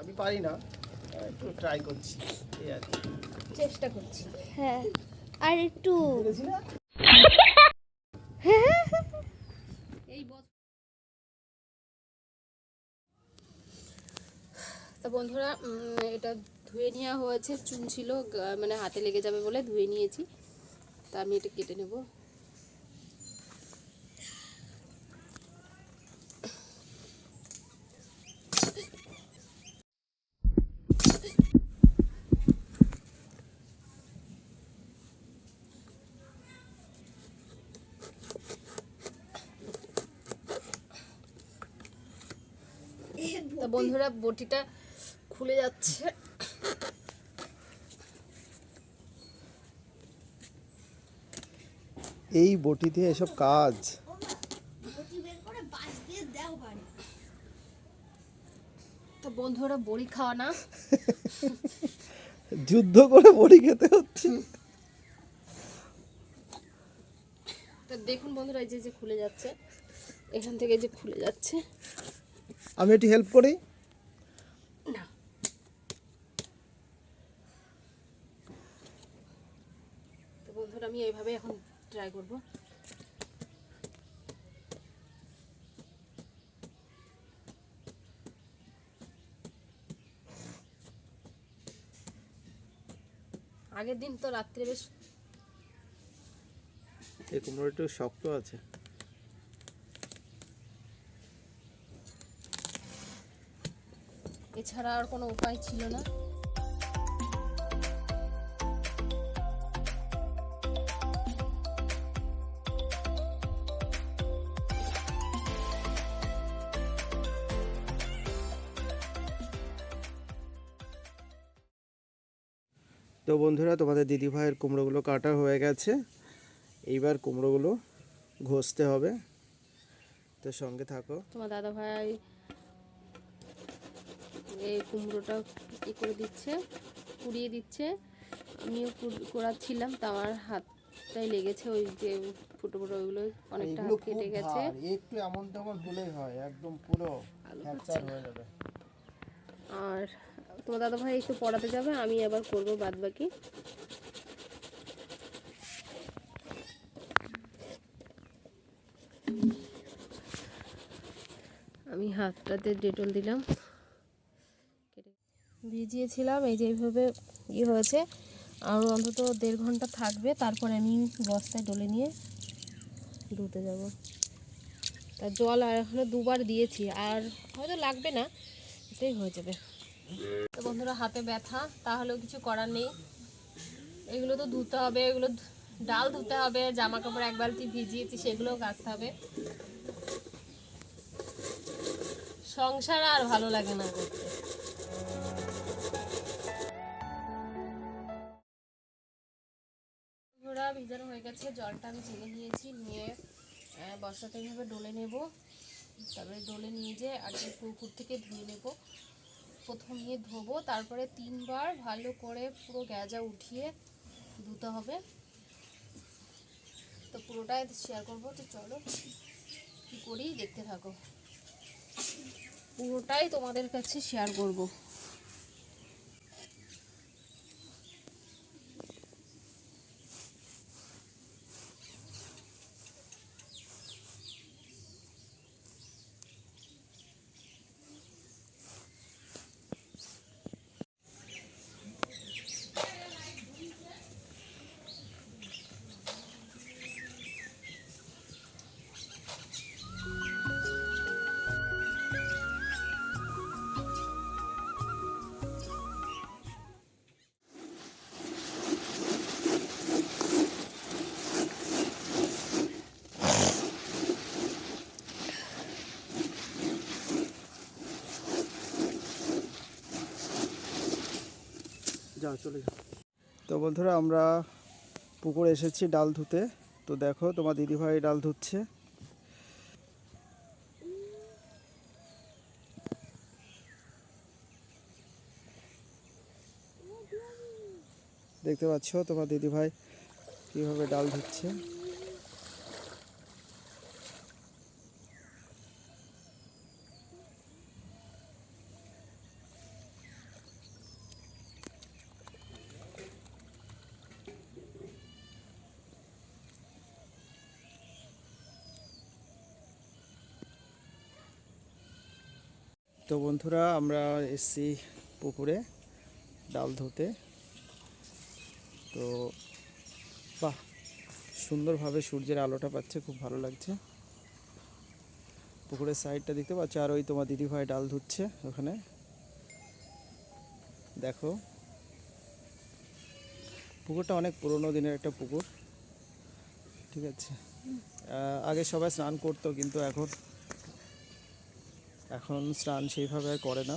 আমি পারি না একটু ট্রাই করছি এই আর চেষ্টা করছি। হ্যাঁ আর একটু তা বন্ধুরা এটা ধুয়ে নেওয়া হয়েছে চুন ছিল মানে হাতে লেগে যাবে বলে ধুয়ে নিয়েছি। তা আমি এটা কেটে নেব তা বন্ধুরা বটিটা খুলে যাচ্ছে। এই বটি দিয়ে এসব কাজ তো বন্ধুরা বড়ি খাওয়া না? যুদ্ধ করে বড়ি খেতে হচ্ছে। তো দেখুন বন্ধুরা এই যে যে খুলে যাচ্ছে। এখান থেকে যে খুলে যাচ্ছে। আমি একটু হেল্প করি? তো বন্ধুরা আমি এইভাবে এখন ট্রাই করব। আগের দিন তো রাত্রে বেশ এই কুমড়ো একটু শক্ত আছে। এছাড়া আর কোনো উপায় ছিল না। তো বন্ধুরা তোমাদের দিদি ভাইয়ের কুমড়োগুলো কাটা হয়ে গেছে। এইবার কুমড়োগুলো ঘষতে হবে। তো সঙ্গে থাকো। তোমার দাদা ভাই এই কুমড়োটা ই করে দিচ্ছে কুড়িয়ে দিচ্ছে। আমিও কোড়াচ্ছিলাম তা আমার হাতটাই লেগেছে ওই যে ফুটো ফুটো ওইগুলো অনেকটা হাত কেটে গেছে। একটু এমন তেমন হলেই হয় একদম পুরো হয়ে যাবে। আর তোমার দাদা ভাই একটু পড়াতে যাবে আমি আবার করব বাদ বাকি। আমি হাতটাতে ডেটল দিলাম। ভিজিয়েছিলাম, এই যে এইভাবে ইয়ে হয়েছে। আর অন্তত দেড় ঘণ্টা থাকবে, তারপরে আমি বস্তায় ডলে নিয়ে ধুতে যাব। তা জল আর এখনও দুবার দিয়েছি, আর হয়তো লাগবে না, এটাই হয়ে যাবে। তো বন্ধুরা, হাতে ব্যথা, তাহলেও কিছু করার নেই। এগুলো তো ধুতে হবে, এগুলো ডাল ধুতে হবে জামা কাপড় এক বালতি ভিজিয়েছি সেগুলোও কাচতে হবে। সংসার আর ভালো লাগে না করতে। হয়ে গেছে জলটা আমি ছেড়ে নিয়েছি, নিয়ে বস্তাতে এইভাবে ডলে নেব। তারপরে ডলে নিয়ে যে আগে পুকুর থেকে ধুয়ে নেব। প্রথম নিয়ে ধোবো, তারপরে তিনবার ভালো করে পুরো গ্যাজা উঠিয়ে ধুতে হবে। তো পুরোটাই শেয়ার করব, তো চলো কী করি, দেখতে থাকো। পুরোটাই তোমাদের কাছে শেয়ার করব। যাও, চলে যাও। তো বন্ধুরা, আমরা পুকুর এসেছি ডাল ধুতে। তো দেখো, তোমার দিদিভাই ডাল ধুচ্ছে। দেখতে পাচ্ছ তোমার দিদিভাই কীভাবে ডাল ধুচ্ছে। তো বন্ধুরা, আমরা এসছি পুকুরে ডাল ধুতে তো বাহ, সুন্দরভাবে সূর্যের আলোটা পাচ্ছে, খুব ভালো লাগছে। পুকুরের সাইডটা দেখতে পাচ্ছ, আর ওই তোমার দিদিভাই ডাল ধুচ্ছে ওখানে। দেখো, পুকুরটা অনেক পুরনো দিনের একটা পুকুর, ঠিক আছে? আগে সবাই স্নান করতো, কিন্তু এখন এখন স্নান সেইভাবে আর করে না।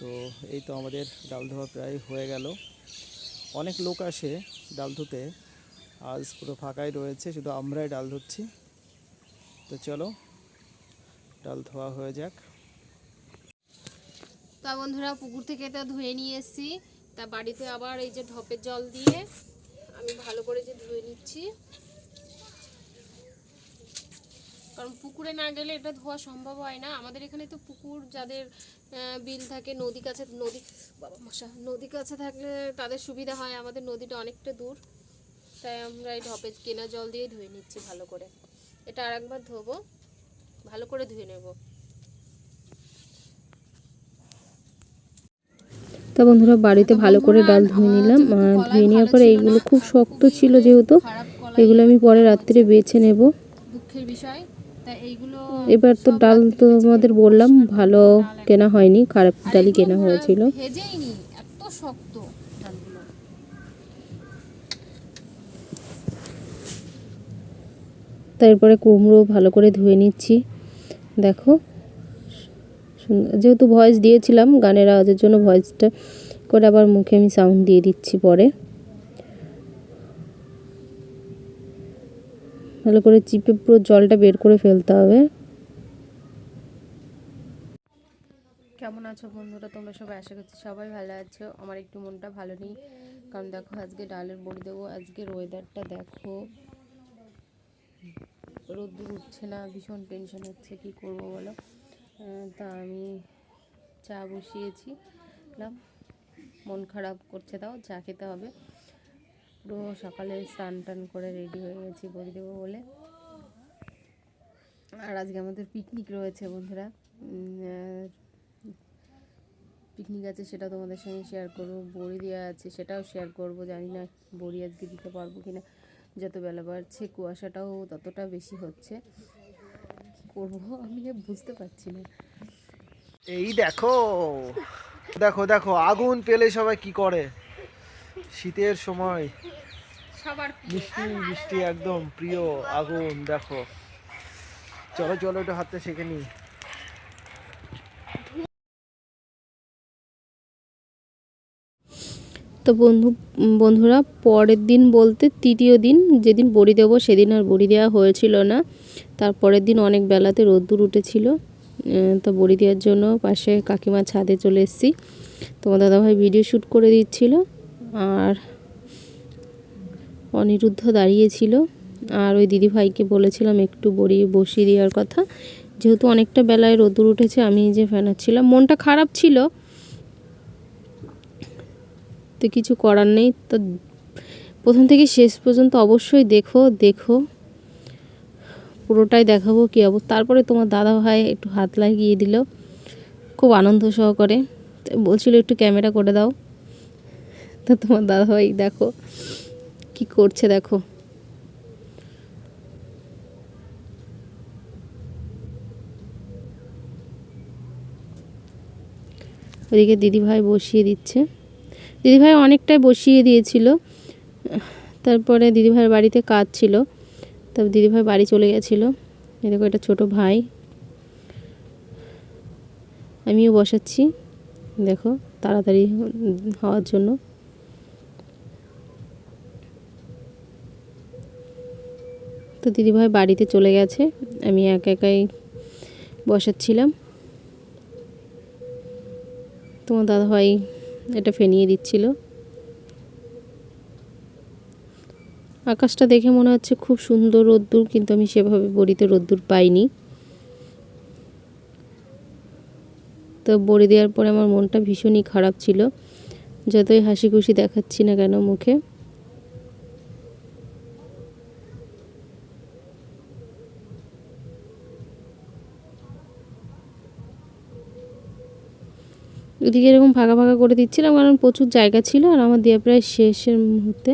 তো এই তো আমাদের ডাল ধোয়া প্রায় হয়ে গেল। অনেক লোক আসে ডাল ধুতে আজ পুরো ফাঁকাই রয়েছে, শুধু আমরাই ডাল ধুচ্ছি তো চলো ডাল ধোয়া হয়ে যাক। তা বন্ধুরা, পুকুর থেকে তো ধুয়ে নিয়ে এসেছি। তা বাড়িতে আবার এই যে ঢপের জল দিয়ে আমি ভালো করে যে ধুয়ে নিচ্ছি। কারণ পুকুরে না গেলে এটা ধোয়া সম্ভব হয় না। আমাদের এখানে তো পুকুর যাদের বিল থাকে নদী কাছে নদী বাবা মশা নদী কাছে থাকলে তাদের সুবিধা হয়। আমাদের নদীটা অনেকটা দূর তাই আমরা এই ঢপে কেনা জল দিয়ে ধুয়ে নিচ্ছি ভালো করে। এটা আর একবার ধোবো ভালো করে ধুয়ে নেব। তা বন্ধুরা বাড়িতে ভালো করে ডাল ধুয়ে নিলাম। ধুয়ে নেওয়ার পরে এইগুলো খুব শক্ত ছিল যেহেতু এগুলো আমি পরে রাত্রে বেছে নেব। দুঃখের বিষয়। এবার তো ডাল তো তোমাদের বললাম ভালো কেনা হয়নি খারাপ ডালই কেনা হয়েছিল। এত শক্ত তারপরে কুমড়ো ভালো করে ধুয়ে নিচ্ছি। দেখো যেহেতু ভয়েস দিয়েছিলাম গানের আওয়াজের জন্য ভয়েসটা করে আবার মুখে আমি সাউন্ড দিয়ে দিচ্ছি পরে। ভালো করে চিপে পুরো জলটা বের করে ফেলতে হবে। কেমন আছো বন্ধুরা? তোমরা সবাই আশা করছি সবাই ভালো আছো। আমার একটু মনটা ভালো নেই। কারণ দেখো, আজকে ডালের বড়ি দেবো। আজকের ওয়েদারটা দেখো, রোদ্দুর উঠছে না, ভীষণ টেনশন হচ্ছে। কি করব বলো? তা আমি চা বসিয়েছি মন খারাপ করছে, তাও চা খেতে হবে। পুরো সকালে স্নান টান করে রেডি হয়ে গেছি, বড়ি দেবো বলে। আর আজকে আমাদের পিকনিক রয়েছে বন্ধুরা। পিকনিক আছে সেটা তোমাদের সঙ্গে শেয়ার করব। বড়ি দেওয়া আছে সেটাও শেয়ার করব। জানি না বড়ি আজকে দিতে পারব কি না যত বেলা বাড়ছে, কুয়াশাটাও ততটা বেশি হচ্ছে। করব আমি বুঝতে পারছি না। এই দেখো দেখো দেখো, আগুন পেলে সবাই কি করে? শীতের সময় সবার মিষ্টি মিষ্টি একদম প্রিয় আগুন দেখো। চলো চলো একটু হাতটা শেখে নি তো বন্ধু বন্ধুরা পরের দিন বলতে তৃতীয় দিন যেদিন বড়ি দেবো সেদিন আর বড়ি দেওয়া হয়েছিল না। তারপরের দিন অনেক বেলাতে রোদ্দুর উঠেছিল। তো বড়ি দেওয়ার জন্য পাশে কাকিমার ছাদে চলে এসেছি। তোমার দাদাভাই ভিডিও শ্যুট করে দিচ্ছিল। আর অনিরুদ্ধ দাঁড়িয়েছিল। আর ওই দিদিভাইকে বলেছিলাম একটু বড়ি বসিয়ে দেওয়ার কথা। যেহেতু অনেকটা বেলায় রোদ্দুর উঠেছে, আমি যে ফ্যানাচ্ছিলাম মনটা খারাপ ছিল। তো কিছু করার নেই। তো প্রথম থেকে শেষ পর্যন্ত অবশ্যই দেখো দেখো। পুরোটাই দেখাবো কী অবস্থা তারপরে তোমার দাদা ভাই একটু হাত লাগিয়ে দিল। খুব আনন্দ সহকারে। বলছিল একটু ক্যামেরা করে দাও। তো তোমার দাদা ভাই দেখো কি করছে, দেখো। ওদিকে দিদিভাই বসিয়ে দিচ্ছে। দিদিভাই অনেকটাই বসিয়ে দিয়েছিল। তারপরে দিদিভাইয়ের বাড়িতে কাজ ছিল। তারপর দিদিভাই বাড়ি চলে গেছিল। দেখো, এটা ছোটো ভাই। আমিও বসাচ্ছি। দেখো, তাড়াতাড়ি হওয়ার জন্য। তো দিদিভাই বাড়িতে চলে গেছে। আমি একা একাই বসাচ্ছিলাম। তোমার দাদাভাই এটা ফেনিয়ে দিচ্ছিল। আকাশটা দেখে মনে হচ্ছে খুব সুন্দর রোদ্দুর, কিন্তু আমি সেভাবে বড়িতে রোদ্দুর পাইনি। তো বড়ি দেওয়ার পরে আমার মনটা ভীষণই খারাপ ছিল। যতই হাসি খুশি দেখাচ্ছি না কেন মুখে। ওদিকে এরকম ফাঁকা ফাঁকা করে দিচ্ছিলাম, কারণ প্রচুর জায়গা ছিল আর আমার দেওয়া প্রায় শেষের মুহূর্তে।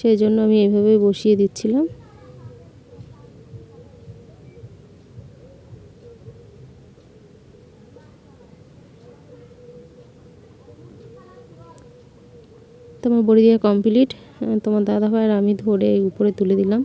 সেই জন্য আমি এইভাবে বসিয়ে দিচ্ছিলাম। তোমার বড়ি দেওয়া কমপ্লিট তোমার দাদা ভাই আর আমি ধরে উপরে তুলে দিলাম।